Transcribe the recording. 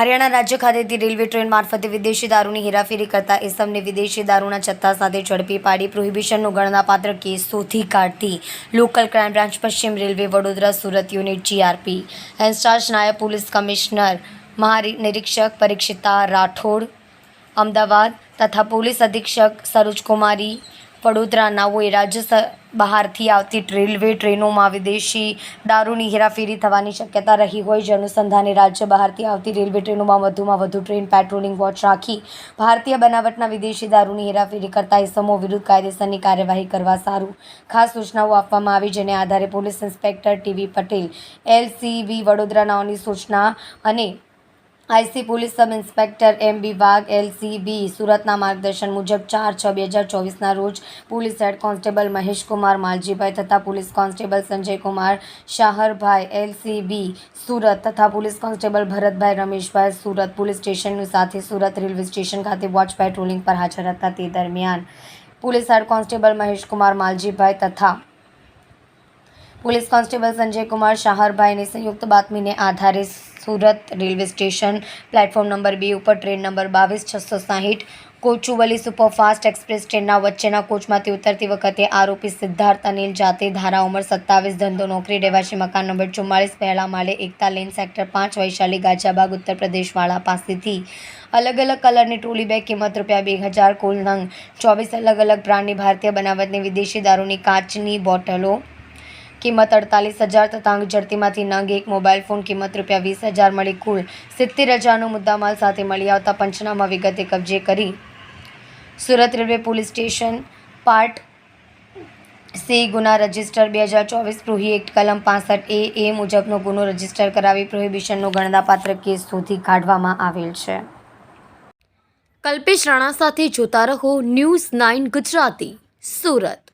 હરિયાણા રાજ્ય ખાતેથી railway train મારફતે વિદેશી દારૂની હેરાફેરી કરતા ઇસમને વિદેશી દારૂના જથ્થા સાથે ઝડપી પાડી પ્રોહિબિશનનો ગણનાપાત્ર કેસ શોધી કાઢતી લોકલ ક્રાઇમ બ્રાન્ચ પશ્ચિમ railway Vadodara, Surat unit GRP in-charge નાયબ પોલીસ કમિશનર મહાનિરીક્ષક પરીક્ષિતા રાઠોડ, અમદાવાદ તથા પોલીસ અધિક્ષક સરોજકુમારી વડોદરા નાઓએ રાજ્ય બહારથી આવતી રેલવે ટ્રેનોમાં વિદેશી દારૂની હેરાફેરી થવાની શક્યતા રહી હોય જે અનુસંધાને રાજ્ય બહારથી આવતી રેલવે ટ્રેનોમાં વધુમાં વધુ ટ્રેન પેટ્રોલિંગ વોચ રાખી ભારતીય બનાવટના વિદેશી દારૂની હેરાફેરી કરતા ઇસમો વિરુદ્ધ કાયદેસરની કાર્યવાહી કરવા સારું ખાસ સૂચનાઓ આપવામાં આવી, જેને આધારે police inspector TV Patel LCB વડોદરાનાઓની સૂચના અને IC police sub inspector M B Vagh LCB સુરતના માર્ગદર્શન મુજબ ચાર છ બે હજાર ચોવીસના રોજ police head constable Maheshkumar Maljibhai તથા police constable Sanjaykumar Shaharbhai LCB Surat તથા police constable Bharatbhai Rameshbhai Surat police સ્ટેશનની સાથે સુરત રેલવે સ્ટેશન ખાતે વોચ પેટ્રોલિંગ પર હાજર હતા તે દરમિયાન police head constable Maheshkumar Maljibhai તથા પોલીસ કોન્સ્ટેબલ સંજયકુમાર શાહરભાઈની સંયુક્ત બાતમીને આધારે Surat railway station, platform number બે ઉપર ટ્રેન નંબર બાવીસ, છસો સાહીઠ, કોચુવલી સુપરફાસ્ટ એક્સપ્રેસ ટ્રેનના વચ્ચેના કોચમાંથી ઉતરતી વખતે આરોપી સિદ્ધાર્થ અનિલ જાતે ધારા ઉંમર સત્તાવીસ, ધંધો, નોકરી, રહેવાસી, મકાન નંબર ચુમ્માળીસ, પહેલા માળે એકતા લેન સેક્ટર પાંચ, વૈશાલી ગાઝિયાબાગ ઉત્તર પ્રદેશવાળા પાસેથી. અલગ અલગ કલરની ટ્રોલી બેગ કિંમત રૂપિયા બે હજાર કુલ નંગ. ચોવીસ અલગ અલગ બ્રાન્ડની ભારતીય બનાવટની વિદેશી દારૂની કાચની બોટલો. કિંમત અડતાલીસ હજાર તથા અંગ ઝડતીમાંથી નંગ એક મોબાઈલ ફોન કિંમત રૂપિયા વીસ હજાર મળી કુલ સિત્તેર હજારનો મુદ્દામાલ સાથે મળી આવતા પંચનામા વિગતે કબજે કરી. Surat railway police station part C ગુના રજિસ્ટર બે હજાર ચોવીસ પ્રોહી એક્ટ કલમ પાસઠ એ એ મુજબનો ગુનો રજિસ્ટર કરાવી પ્રોહિબિશનનો ગણનાપાત્ર કેસ શોધી કાઢવામાં આવેલ છે. કલ્પેશ રાણા સાથે જોતા રહો ન્યૂઝ નાઇન ગુજરાતી, સુરત.